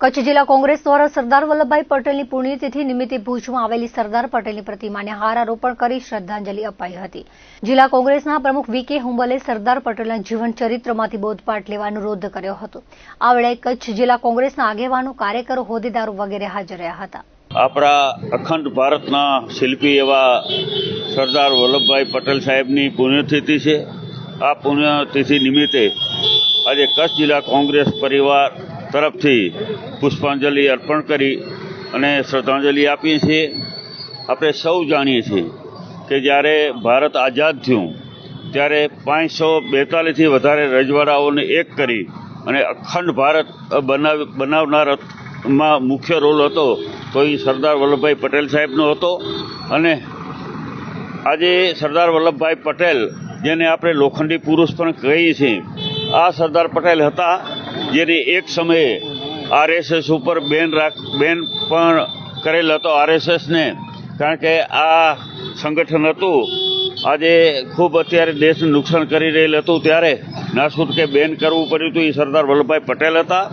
કચ્છ જિલ્લા કોંગ્રેસ દ્વારા સરદાર વલ્લભભાઈ પટેલની પુણ્યતિથિ નિમિત્તે ભુજમાં આવેલી સરદાર પટેલની પ્રતિમાને હારારોપણ કરી શ્રદ્ધાંજલિ અપાઈ હતી. જિલ્લા કોંગ્રેસના પ્રમુખ વી કે હુંબલે સરદાર પટેલના જીવન બોધપાઠ લેવા અનુરોધ કર્યો હતો. આ વેળાએ કચ્છ જિલ્લા કોંગ્રેસના આગેવાનો, કાર્યકરો, હોદ્દેદારો વગેરે હાજર રહ્યા હતા. આપણા અખંડ ભારતના શિલ્પી એવા સરદાર વલ્લભભાઈ પટેલ સાહેબની પુણ્યતિથિ છે. આ પુણ્યતિથિ નિમિત્તે આજે કચ્છ જિલ્લા કોંગ્રેસ પરિવાર તરફથી પુષ્પાંજલિ અર્પણ કરી અને શ્રદ્ધાંજલિ આપીએ છીએ. આપણે સૌ જાણીએ છીએ કે જ્યારે ભારત આઝાદ થયું, ત્યારે પાંચસો બેતાલીસથી વધારે રજવાડાઓને એક કરી અને અખંડ ભારત બનાવ, બનાવનારમાં મુખ્ય રોલ હતો તો એ સરદાર વલ્લભભાઈ પટેલ સાહેબનો હતો. અને આજે સરદાર વલ્લભભાઈ પટેલ, જેને આપણે લોખંડી પુરુષ પણ કહીએ છીએ, આ સરદાર પટેલ હતા. જેને એક સમયે આરએસએસ ઉપર બેન રાખ, બેન પણ કરેલ હતો આરએસએસને. કારણ કે આ સંગઠન હતું. આજે ખૂબ અત્યારે દેશને નુકસાન કરી રહેલ હતું. ત્યારે નાસુદ કે બેન કરવું પડ્યું હતું એ સરદાર વલ્લભભાઈ પટેલ હતા.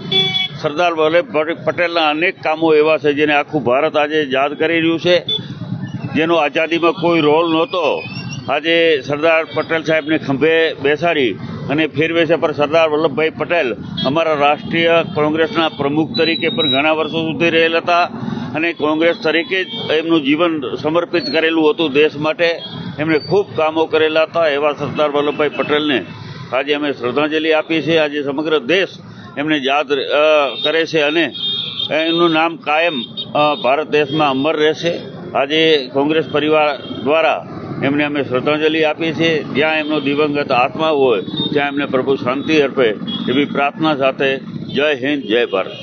સરદાર વલ્લભભાઈ પટેલના અનેક કામો એવા છે જેને આખું ભારત આજે યાદ કરી રહ્યું છે. જેનો આઝાદીમાં કોઈ રોલ નહોતો. આજે સરદાર પટેલ સાહેબને ખંભે બેસાડી અને ફેરવે છે પર સરદાર વલ્લભભાઈ પટેલ અમારા રાષ્ટ્રીય કોંગ્રેસના પ્રમુખ તરીકે પણ ઘણા વર્ષો સુધી રહેલ હતા અને કોંગ્રેસ તરીકે જ એમનું જીવન સમર્પિત કરેલું હતું દેશ માટે. એમણે ખૂબ કામો કરેલા હતા એવા સરદાર વલ્લભભાઈ પટેલને આજે અમે શ્રદ્ધાંજલિ આપીએ છીએ. આજે સમગ્ર દેશ એમને યાદ કરે છે અને એમનું નામ કાયમ ભારત દેશમાં અમર રહેશે. આજે કોંગ્રેસ પરિવાર દ્વારા એમને અમે શ્રદ્ધાંજલિ આપીએ છીએ. જ્યાં એમનો દિવંગત આત્મા હોય, ત્યાં એમને પ્રભુ શાંતિ અર્પે એવી પ્રાર્થના સાથે જય હિન્દ, જય ભારત.